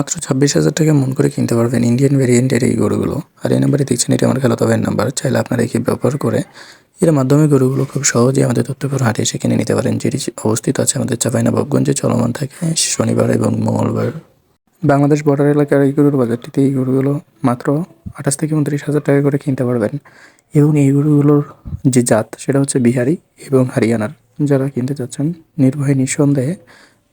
মাত্র ছাব্বিশ হাজার টাকা মন করে কিনতে পারবেন ইন্ডিয়ান ভেরিয়েন্টের এই গরুগুলো। আর এই নাম্বারে দেখছেন এটা আমার খেলাতে ভাইয়ের নাম্বার। চাইলে আপনারা একে ব্যবহার করে এর মাধ্যমে গরুগুলো খুব সহজেই আমাদের তথ্যপুর হাটে এসে কিনে নিতে পারেন, যেটি অবস্থিত আছে আমাদের চাপাইনবাবগঞ্জে। চলমান থাকে শনিবার এবং মঙ্গলবার। বাংলাদেশ বর্ডার এলাকার এই গরুর বাজারটিতে এই গরুগুলো মাত্র আঠাশ থেকে উনত্রিশ হাজার টাকা করে কিনতে পারবেন। এবং এই গরুগুলোর যে জাত, সেটা হচ্ছে বিহারি এবং হরিয়ানার। যারা কিনতে চাচ্ছেন, নির্ভয়ে নিঃসন্দেহে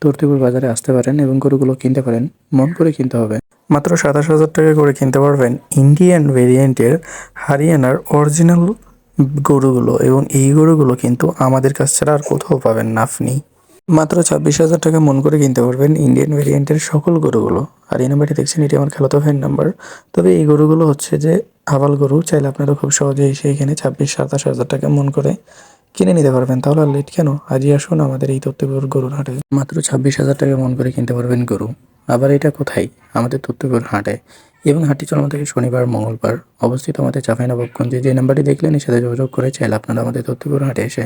তর্তিপুর বাজারে আসতে পারেন এবং গরুগুলো কিনতে পারেন, মন করে কিনতে হবে। মাত্র সাতাশ হাজার টাকা করে কিনতে পারবেন ইন্ডিয়ান ভেরিয়েন্টের হারিয়ানার অরিজিনাল গরুগুলো এবং এই গরুগুলো কিন্তু আমাদের কাছ ছাড়া আর কোথাও পাবেন না আপনি। মাত্র ছাব্বিশ হাজার টাকা মন করে কিনতে পারবেন ইন্ডিয়ান ভেরিয়েন্টের সকল গরুগুলো। আর এই নাম্বারটি দেখছেন, এটি আমার খেলাতো ফ্যান নাম্বার। তবে এই গরুগুলো হচ্ছে যে আবাল গরু, চাইলে আপনারা খুব সহজেই এসে এখানে ছাব্বিশ, সাতাশ হাজার টাকা মন করে কিনে নিতে পারবেন। তাহলে আর লেট কেন? আজই আসুন আমাদের এই তত্ত্বপুর গরুর হাটে। মাত্র ছাব্বিশ হাজার টাকা মন করে কিনতে পারবেন গরু। আবার এটা কোথায়? আমাদের তত্ত্বপুর হাটে। এবং হাটটি চলমান থেকে শনিবার মঙ্গলবার। অবস্থিত আমাদের চাঁপাইনবাবগঞ্জে। যে নাম্বারটি দেখলেন এর সাথে যোগাযোগ করে চাইলে আপনারা আমাদের তত্ত্বপুর হাটে এসে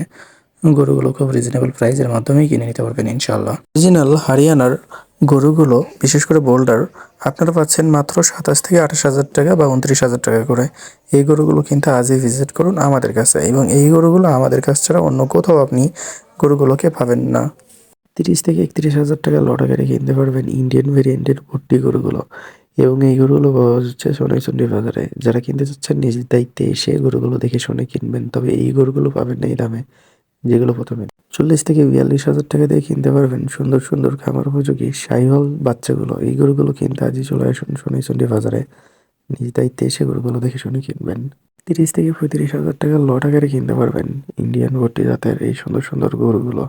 গরুগুলো খুব রিজনেবল প্রাইসের মাধ্যমেই কিনে নিতে পারবেন ইনশাল্লাহ অরিজিনাল হরিয়ানার গরুগুলো, বিশেষ করে বোল্ডার, আপনারা পাচ্ছেন মাত্র সাতাশ থেকে আঠাশ হাজার টাকা বা উনত্রিশ হাজার টাকা করে। এই গরুগুলো কিন্তু আজই ভিজিট করুন আমাদের কাছে এবং এই গরুগুলো আমাদের কাছ ছাড়া অন্য কোথাও আপনি গরুগুলোকে পাবেন না। তিরিশ থেকে একত্রিশ হাজার টাকা লটাকারে কিনতে পারবেন ইন্ডিয়ান ভেরিয়েন্টের ভর্তি গরুগুলো এবং এই গরুগুলো পাওয়া যাচ্ছে সোনাইচন্ডী বাজারে। যারা কিনতে চাচ্ছেন নিজের দায়িত্বে এসে গরুগুলো দেখে শুনে কিনবেন, তবে এই গরুগুলো পাবেন না এই দামে। যেগুলো প্রথমে। চল্লিশ থেকে বিয়াল্লিশ হাজার টাকা দিয়ে কিনতে পারবেন সুন্দর সুন্দর খামার উপযোগী সাইহল বাচ্চাগুলো। এই গরুগুলো কিনতে আজই চলে আসুন শনি সোনাইচন্ডী বাজারে। নিজ দায়িত্বে এসে গরুগুলো দেখে শুনে কিনবেন। তিরিশ থেকে পঁয়ত্রিশ হাজার টাকা লট আকারে কিনতে পারবেন ইন্ডিয়ান ভর্তি জাতের এই সুন্দর সুন্দর গরুগুলো।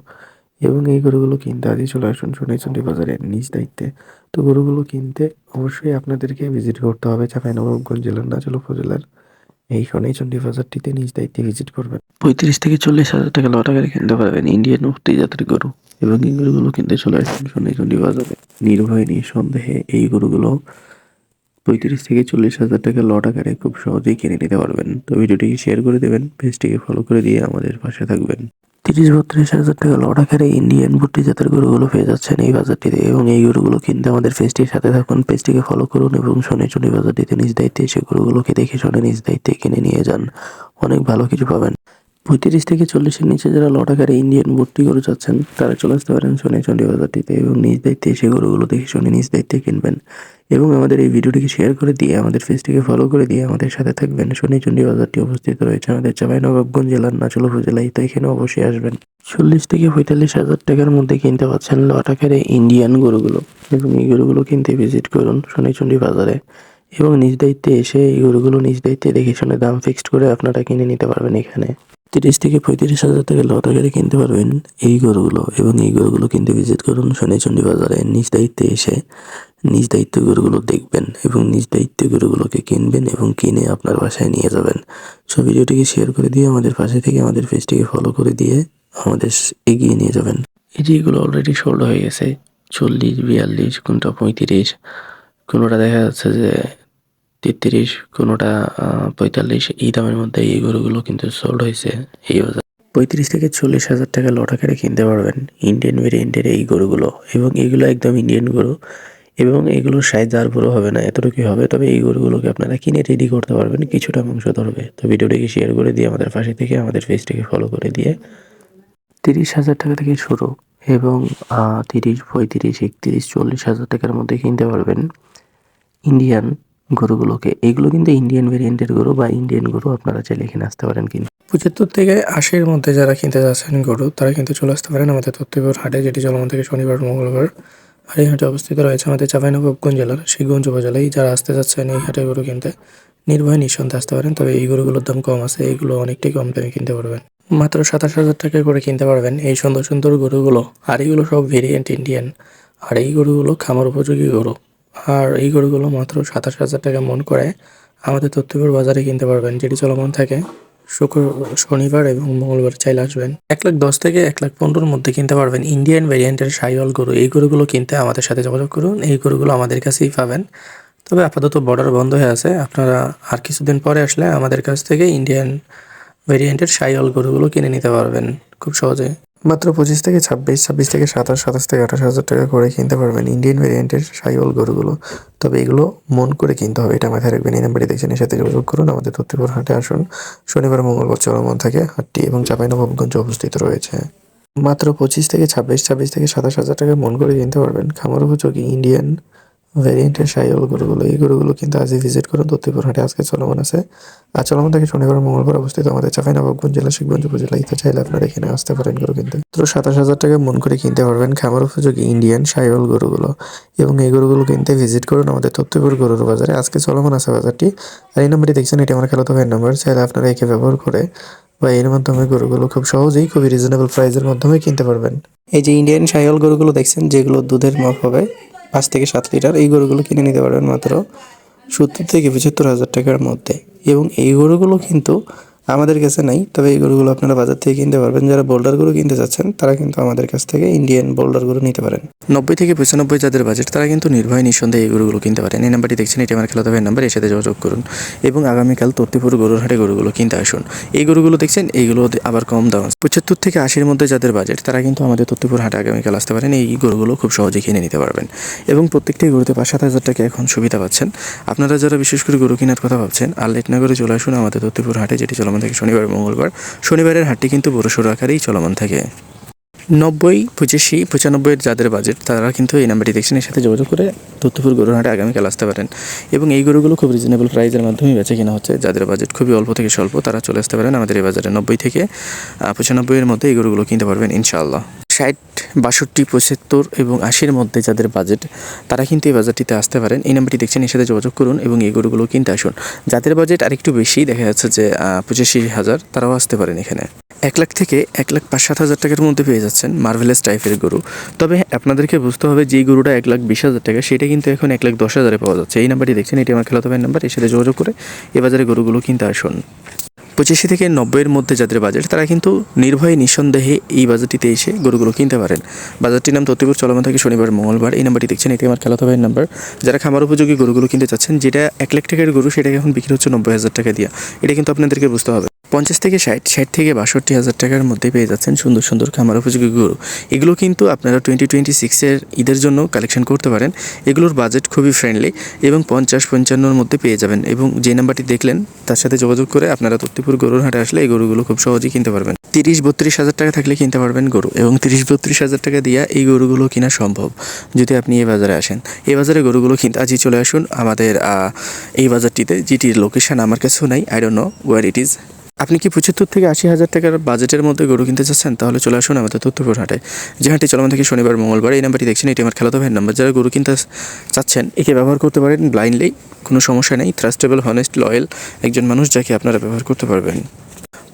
এবং এই গরুগুলো কিনতে আজই চলে আসুন সোনাইচন্ডী বাজারে নিজ দায়িত্বে। তো গরুগুলো কিনতে অবশ্যই আপনাদেরকে ভিজিট করতে হবে চাঁপাইনবাবগঞ্জ জেলার নাচল উপজেলার এই সোনাইচন্ডী বাজারটিতে নিজ দায়িত্বে ভিজিট করবেন। পঁয়ত্রিশ থেকে চল্লিশ হাজার টাকা লট আকারে কিনতে পারবেন। ইন্ডিয়ান ভর্তি জাতের গরু এবং এই গরুগুলো কিনতে চলে আসবেন সোনাইচন্ডী বাজারে। নির্ভয়, নিঃসন্দেহে এই গরুগুলো পঁয়ত্রিশ থেকে চল্লিশ হাজার টাকা লট আকারে খুব সহজেই কিনে নিতে পারবেন। তো ভিডিওটিকে শেয়ার করে দেবেন পেজটিকে ফলো করে দিয়ে আমাদের পাশে থাকবেন। তিরিশ, বত্রিশ হাজার টাকা লট ইন্ডিয়ান ভুট্টি জাতের গরুগুলো পেয়ে যাচ্ছেন এই বাজারটিতে এবং এই গরুগুলো কিনতে আমাদের পেজটির সাথে থাকুন। পেজটিকে ফলো করুন এবং শনি শনি বাজারটিতে নিজ দায়িত্বে সেই গরুগুলোকে দেখে শুনে নিজ দায়িত্বে কিনে নিয়ে যান। অনেক ভালো কিছু পাবেন। পঁয়ত্রিশ থেকে চল্লিশের নিচে যারা লট আকারে ইন্ডিয়ান ভর্তি গরু চাচ্ছেন, তারা চলে আসতে পারেন সোনাই চন্ডী বাজারটিতে এবং নিজ দায়িত্বে এসে গরুগুলো দেখে শুনে নিজ দায়িত্বে কিনবেন। এবং আমাদের এই ভিডিওটিকে শেয়ার করে দিয়ে, আমাদের ফেসটিকে ফলো করে দিয়ে আমাদের সাথে থাকবেন। শনি চন্ডী বাজারটি অবস্থিত রয়েছে আমাদের চাঁপাইনবাবগঞ্জ জেলার নাচল উপজেলায় তো এখানে অবশ্যই আসবেন। চল্লিশ থেকে পঁয়তাল্লিশ হাজার টাকার মধ্যে কিনতে পারছেন লট আকারে ইন্ডিয়ান গরুগুলো। এবং এই গরুগুলো কিনতে ভিজিট করুন সোনাইচন্ডী বাজারে এবং নিজ দায়িত্বে এসে এই গরুগুলো নিজ দায়িত্বে দেখে শুনে দাম ফিক্সড করে আপনারা কিনে নিতে পারবেন এখানে। তিরিশ থেকে পঁয়ত্রিশ হাজার টাকা লট আকারে কিনতে পারবেন এই গরুগুলো এবং এই গরুগুলো কিনতে ভিজিট করুন শনিচন্ডী বাজারে নিজ দায়িত্বে এসে নিজ দায়িত্ব গরুগুলো দেখবেন এবং নিজ দায়িত্ব গরুগুলোকে কিনবেন এবং কিনে আপনার বাসায় নিয়ে যাবেন। সো ভিডিওটিকে শেয়ার করে দিয়ে আমাদের পাশে থেকে আমাদের পেজটিকে ফলো করে দিয়ে আমাদের এগিয়ে নিয়ে যাবেন। এই যে এগুলো অলরেডি সোল্ড হয়ে গেছে, চল্লিশ, বিয়াল্লিশ, কোনটা পঁয়ত্রিশ, কোনোটা দেখা যাচ্ছে যে তেত্রিশ, কোনোটা পঁয়তাল্লিশ, এই দামের মধ্যে এই গরুগুলো কিন্তু সোল্ড হয়েছে এই বাজার। পঁয়ত্রিশ থেকে চল্লিশ হাজার টাকা লট আকারে কিনতে পারবেন ইন্ডিয়ান ভেরিয়েন্টের এই গরুগুলো এবং এগুলো একদম ইন্ডিয়ান গরু এবং এগুলোর সাইজ আর বড় হবে না, এতটুকুই হবে। তবে এই গরুগুলোকে আপনারা কিনে রেডি করতে পারবেন, কিছুটা মাংস ধরবে। তো ভিডিওটিকে শেয়ার করে দিয়ে আমাদের পাশে থেকে আমাদের ফেসটিকে ফলো করে দিয়ে তিরিশ হাজার টাকা থেকে শুরু এবং তিরিশ, পঁয়ত্রিশ, একত্রিশ, চল্লিশ হাজার টাকার মধ্যে কিনতে পারবেন ইন্ডিয়ান গরুগুলোকে। এগুলো কিন্তু ইন্ডিয়ান ভেরিয়েন্টের গরু বা ইন্ডিয়ান গরু আপনারা চাইলে এখানে আসতে পারেন কিন্তু। পঁচাত্তর থেকে আশির মধ্যে যারা কিনতে যাচ্ছেন গরু, তারা কিন্তু চলে আসতে পারেন আমাদের তত্ত্বপুর হাটে, যেটি চলমান থেকে শনিবার, মঙ্গলবার আর এই হাটে অবস্থিত রয়েছে আমাদের চাঁপাইনবাবগঞ্জ জেলার শিখগঞ্জ উপজেলায়। যারা আসতে যাচ্ছেন এই হাটে গরু কিনতে, নির্ভয় নিঃসন্দেহে আসতে পারেন, তবে এই গরুগুলোর দাম কম আছে এইগুলো অনেকটাই কম দামে কিনতে পারবেন। মাত্র সাতাশ হাজার টাকা করে কিনতে পারবেন এই সুন্দর সুন্দর গরুগুলো। আর এইগুলো সব ভেরিয়েন্ট ইন্ডিয়ান আর এই গরুগুলো খামার উপযোগী গরু। আর এই গরুগুলো মাত্র সাতাশ হাজার টাকা মন করে আমাদের তথ্যপুর বাজারে কিনতে পারবেন, যেটি চলমান থাকে শুক্র, শনিবার এবং মঙ্গলবার চাইলে আসবেন। এক লাখ দশ থেকে এক লাখ পনেরোর মধ্যে কিনতে পারবেন ইন্ডিয়ান ভেরিয়েন্টের সাইওয়াল গরু। এই গরুগুলো কিনতে আমাদের সাথে যোগাযোগ করুন, এই গরুগুলো আমাদের কাছেই পাবেন। তবে আপাতত বর্ডার বন্ধ হয়ে আছে, আপনারা আর কিছুদিন পরে আসলে আমাদের কাছ থেকে ইন্ডিয়ান ভেরিয়েন্টের সাইওয়াল গরুগুলো কিনে নিতে পারবেন খুব সহজে। মাত্র পঁচিশ থেকে ছাব্বিশ ছাব্বিশ থেকে সাতাশ সাতাশ থেকে আঠাশ হাজার টাকা করে কিনতে পারবেন ইন্ডিয়ান ভেরিয়েন্টের সাইওয়াল গরুগুলো। তবে এগুলো মন করে কিনতে হবে, এটা মাথায় রাখবেন। এই নাম্বারটি দেখছেন, এর সাথে যোগাযোগ করুন। আমাদের তত্ত্বপুর হাটে আসুন। শনিবার, মঙ্গলবার চলমান থাকে হাটটি এবং চাঁপাইনবাবগঞ্জে অবস্থিত রয়েছে। মাত্র পঁচিশ থেকে ছাব্বিশ ছাব্বিশ থেকে সাতাশ হাজার টাকা মন করে কিনতে পারবেন। খামার উপযোগী ইন্ডিয়ান ভ্যারিয়েন্টের সাইওয়াল গরুগুলো এই গরুগুলো কিন্তু আজই ভিজিট করুন তত্ত্বপুর হাটে আজকে চলমান আছে। আর চলমান থেকে শনিবার মঙ্গলবার অবস্থিত আমাদের চাঁপাইনবাবগঞ্জ জেলা, শিখগঞ্জ উপজেলা, ইতে চাইলে আপনারা এখানে আসতে পারেন গরু কিনতে। মাত্র সাতাশ হাজার টাকা মন করে কিনতে পারবেন খামার উপযোগী ইন্ডিয়ান সাইওয়াল গরুগুলো। এবং এই গরুগুলো কিনতে ভিজিট করুন আমাদের তত্ত্বপুর গরুর বাজারে। আজকে চলমান আছে বাজারটি। আর এই নাম্বারটি দেখছেন, এটি আমার খেলাতো ভাইয়ের নাম্বার। চাইলে আপনারা একে ব্যবহার করে বা এর মাধ্যমে গরুগুলো খুব সহজেই, খুবই রিজনেবল প্রাইসের মাধ্যমে কিনতে পারবেন। এই যে ইন্ডিয়ান সাইওয়াল গরুগুলো দেখছেন, যেগুলো দুধের মাপ হবে পাঁচ থেকে সাত লিটার এই গরুগুলো কিনে নিতে পারবেন মাত্র সত্তর থেকে পঁচাত্তর হাজার টাকার মধ্যে। এবং এই গরুগুলো কিন্তু আমাদের কাছে নাই, তবে এই গরুগুলো আপনারা বাজার থেকে কিনতে পারবেন। যারা বোল্ডার গরু কিনতে চাচ্ছেন, তারা কিন্তু আমাদের কাছ থেকে ইন্ডিয়ান বোল্ডার গরু নিতে পারেন। নব্বই থেকে পঁচানব্বই যাদের বাজেট তারা কিন্তু নির্ভয় নিঃসন্দেহে এই গরুগুলো কিনতে পারেন। এই নাম্বারটি দেখছেন, এটি আমার খেলাতে ভাইয়ের নাম্বার, এর সাথে যোগাযোগ করুন। এবং আগামীকাল তর্তিপুর গরুর হাটে গরুগুলো কিনতে আসুন। এই গরুগুলো দেখছেন, এইগুলো আবার কম দাম। পঁচাত্তর থেকে আশির মধ্যে যাদের বাজেট তারা কিন্তু আমাদের তত্তিপুর হাটে আগামীকাল আসতে পারেন। এই গরুগুলো খুব সহজে কিনে নিতে পারবেন। এবং প্রত্যেকটি গরুতে পাঁচ সাত হাজার টাকা এখন সুবিধা পাচ্ছেন। আপনারা যারা বিশেষ করে গরু কেনার কথা ভাবছেন আর লেট না করে চলে আসুন আমাদের তত্তিপুর হাটে, যেটি চলমান থাকে শনিবার মঙ্গলবার। শনিবারের হাটটি কিন্তু বড়সড় আকারেই চলমান থাকে। নব্বই, পঁচাশি, পঁচানব্বইয়ের যাদের বাজেট তারা কিন্তু এই নাম্বারটি দেখছেন। এর সাথে যোগাযোগ করে তথ্যপুর গরুর হাটে আগামীকাল আসতে পারেন। এবং এই গরুগুলো খুব রিজনেবল প্রাইসের মাধ্যমেই বেছে কেনা হচ্ছে। যাদের বাজেট খুবই অল্প থেকে স্বল্প, তারা চলে আসতে পারেন। আমাদের এই বাজারে নব্বই থেকে পঁচানব্বইয়ের মধ্যে এই গরুগুলো কিনতে পারবেন ইনশাআল্লাহ। ষাট, বাষট্টি, পঁচাত্তর এবং আশির মধ্যে যাদের বাজেট তারা কিন্তু এই বাজারটিতে আসতে পারেন। এই নাম্বারটি দেখছেন, এর সাথে যোগাযোগ করুন এবং এই গরুগুলো কিনতে আসুন। যাদের বাজেট আরেকটু বেশি, দেখা যাচ্ছে যে পঁচাশি হাজার, তারাও আসতে পারেন এখানে। এক লাখ থেকে এক লাখ পাঁচ সাত হাজার টাকার মধ্যে পেয়ে যাচ্ছেন মার্ভেলাস টাইপের গরু। তবে আপনাদেরকে বুঝতে হবে যে গরুটা এক লাখ বিশ হাজার টাকা, সেটা কিন্তু এখন এক লাখ দশ হাজারে পাওয়া যাচ্ছে। এই নাম্বারটি দেখছেন, এটি আমার ভাইয়ের নাম্বার এর সাথে যোগাযোগ করে এ বাজারে গরুগুলো কিনতে আসুন। পঁচাশি থেকে নব্বইয়ের মধ্যে যাদের বাজেট তারা কিন্তু নির্ভয়ে, নিঃসন্দেহে এই বাজারটিতে এসে গরুগুলো কিনতে পারেন। বাজারটির নাম তত্ত্বপুর চলমান থাকে শনিবার, মঙ্গলবার। এই নাম্বারটি দেখছেন এটি আমার খেলাতো ভাইয়ের নাম্বার যারা খামার উপযোগী গরুগুলো কিনতে চাচ্ছেন, যেটা এক লাখ টাকার গরু, সেটাকে এখন বিক্রি হচ্ছে নব্বই হাজার টাকা দিয়ে। এটা কিন্তু আপনাদেরকে বুঝতে হবে। পঞ্চাশ থেকে ষাট ষাট থেকে বাষট্টি হাজার টাকার মধ্যে পেয়ে যাচ্ছেন সুন্দর সুন্দর খামার উপযোগী গরু। এগুলো কিন্তু আপনারা টোয়েন্টি টোয়েন্টি সিক্সের ঈদের জন্য কালেকশন করতে পারেন। এগুলোর বাজেট খুবই ফ্রেন্ডলি এবং পঞ্চাশ, পঞ্চান্নর মধ্যে পেয়ে যাবেন এবং যে নাম্বারটি দেখলেন, তার সাথে যোগাযোগ করে আপনারা তত্তিপুর গরুর হাটে আসলে এই গরুগুলো খুব সহজেই কিনতে পারবেন। তিরিশ, বত্রিশ হাজার টাকা থাকলে কিনতে পারবেন গরু এবং তিরিশ, বত্রিশ হাজার টাকা দিয়ে এই গরুগুলো কেনা সম্ভব, যদি আপনি এই বাজারে আসেন। এই বাজারে গরুগুলো কিনতে আজই চলে আসুন আমাদের এই বাজারটিতে, যেটির লোকেশন আমার কাছেও নাই I don't know where it is আপনি কি পঁচাত্তর থেকে আশি হাজার টাকার বাজেটের মধ্যে গরু কিনতে চাচ্ছেন? তাহলে চলে আসুন আমাদের তথ্যপুর হাটে। যে হাটটি চলমান থেকে শনিবার, মঙ্গলবার, এই নাম্বারটি দেখছেন, এটি আমার খেলাতো ভাইয়ের নাম্বার। যারা গরু কিনতে চাচ্ছেন, একে ব্যবহার করতে পারেন ব্লাইন্ডলি কোনো সমস্যা নেই। থ্রাস্টেবল হনেস্ট লয়েল একজন মানুষ যাকে আপনারা ব্যবহার করতে পারবেন।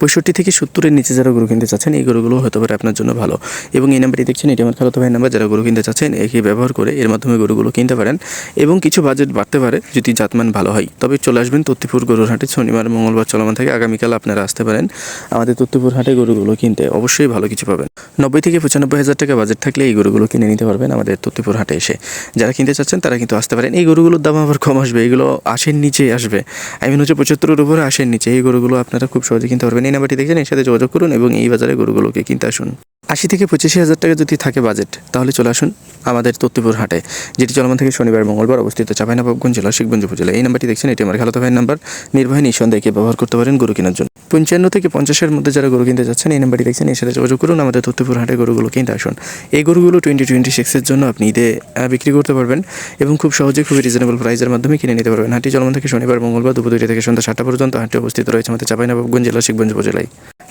পঁয়ষট্টি থেকে সত্তরের নিচে যারা গরু কিনতে চাচ্ছেন, এই গরুগুলো হতে পারে আপনার জন্য ভালো। এবং এই নাম্বারটি দেখছেন, এটি আমার খালাতো ভাইয়ের নাম্বার, যারা গরু কিনতে চাচ্ছেন, একে ব্যবহার করে এর মাধ্যমে গরুগুলো কিনতে পারেন। এবং কিছু বাজেট বাড়তে পারে যদি জাতমান ভালো হয়। তবে চলে আসবেন তত্তিপুর গরুর হাটে, শনিবার, মঙ্গলবার চলমান থেকে। আগামীকাল আপনারা আসতে পারেন আমাদের তত্তিপুর হাটে গরুগুলো কিনতে। অবশ্যই ভালো কিছু পাবেন। নব্বই থেকে পঁচানব্বই হাজার টাকা বাজেট থাকলে এই গরুগুলো কিনে নিতে পারবেন আমাদের তত্তিপুর হাটে এসে। যারা কিনতে চাচ্ছেন, তারা কিন্তু আসতে পারেন। এই গরুগুলোর দাম আবার কম আসবে। এগুলো আশের নিচে আসবে। আই মিন হচ্ছে পঁচাত্তরের উপরে আশের নিচে। এই গরুগুলো আপনারা খুব সহজে কিনতে পারবেন এই নাম্বারটি দেখেন এর সাথে যোগাযোগ করুন এবং এই বাজারে গরুগুলোকে কিনতে আসুন। আশি থেকে পঁচিশি হাজার টাকা যদি থাকে বাজেট, তাহলে চলে আসুন আমাদের তত্ত্বপুর হাটে, যেটি চলমান থেকে শনিবার মঙ্গলবার অবস্থিত চাপাইনবাবগঞ্জ জেলা শিখগঞ্জ উপজেলা এই নাম্বারটি দেখছেন, এটি আমার খালাতো ভাইয়ের নাম্বার। নির্বাহী নিঃসন্দেহকে ব্যবহার করতে পারেন গরু কেনার জন্য। পঞ্চান্ন থেকে পঞ্চাশের মধ্যে যারা গরু কিনতে যাচ্ছেন, এই নাম্বারটি দেখছেন, এর সাথে যোগাযোগ করুন, আমাদের তত্ত্বপুর হাটে গরুগুলো কিনতে আসুন। এই গরুগুলো টোয়েন্টি টোয়েন্টি সিক্সের জন্য আপনি ঈদে বিক্রি করতে পারবেন এবং খুব সহজে, খুবই রিজনেবল প্রাইসের মাধ্যমে কিনে নিতে পারবেন। হাটটি চলমান থেকে শনিবার মঙ্গলবার দুপুর দুইটা থেকে সন্ধ্যা সাতটা পর্যন্ত হাটটি অবস্থিত রয়েছে আমাদের চাপাইনবাবগঞ্জ জেলা শিখগঞ্জ উপজেলায়।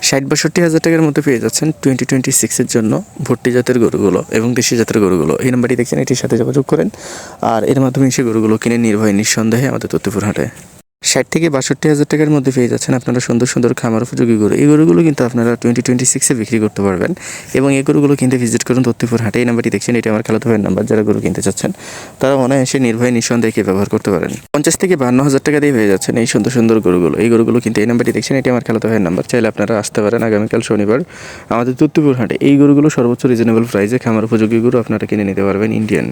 ষাট বাষট্টি হাজার টাকার মধ্যে পেয়ে যাচ্ছেন টোয়েন্টি টোয়েন্টি সিক্সের জন্য ভর্তি জাতের গরুগুলো এবং দেশি জাতের গরুগুলো। এই নাম্বারটি দেখছেন, এটির সাথে যোগাযোগ করেন। আর এর মাধ্যমে সে গরুগুলো কিনে নির্ভয় নিঃসন্দেহে আমাদের তত্ত্বপুর হাটে। ষাট থেকে বাষট্টি হাজার টাকার মধ্যে পেয়ে যাচ্ছেন আপনারা সুন্দর সুন্দর খামার উপযোগী গরু। এই গরুগুলো কিন্তু আপনারা টোয়েন্টি টোয়েন্টি সিক্সে বিক্রি করতে পারবেন এবং এই গরুগুলো কিনতে ভিজিট করুন তত্ত্বপুর হাটে। এই নাম্বারটি দেখছেন, এটি আমার খেলাতো ভাইয়ের নাম্বার, যারা গরু কিনতে চাচ্ছেন। তারা অনায়াসে নির্ভয় নিঃসন্দেহে ব্যবহার করতে পারেন। পঞ্চাশ থেকে বান্ন হাজার টাকা দিয়ে পেয়ে যাচ্ছেন এই সুন্দর সুন্দর গরুগুলো। এই গরুগুলো কিন্তু, এই নাম্বারটি দেখছেন, এটি আমার খেলাতো ভাইয়ের নাম্বার। চাইলে আপনারা আসতে পারেন আগামীকাল শনিবার আমাদের তত্ত্বপুর হাটে। এই গরুগুলো সর্বোচ্চ রিজনেবল প্রাইসে খামার উপযোগী গরু আপনারা কিনে নিতে পারবেন ইন্ডিয়ান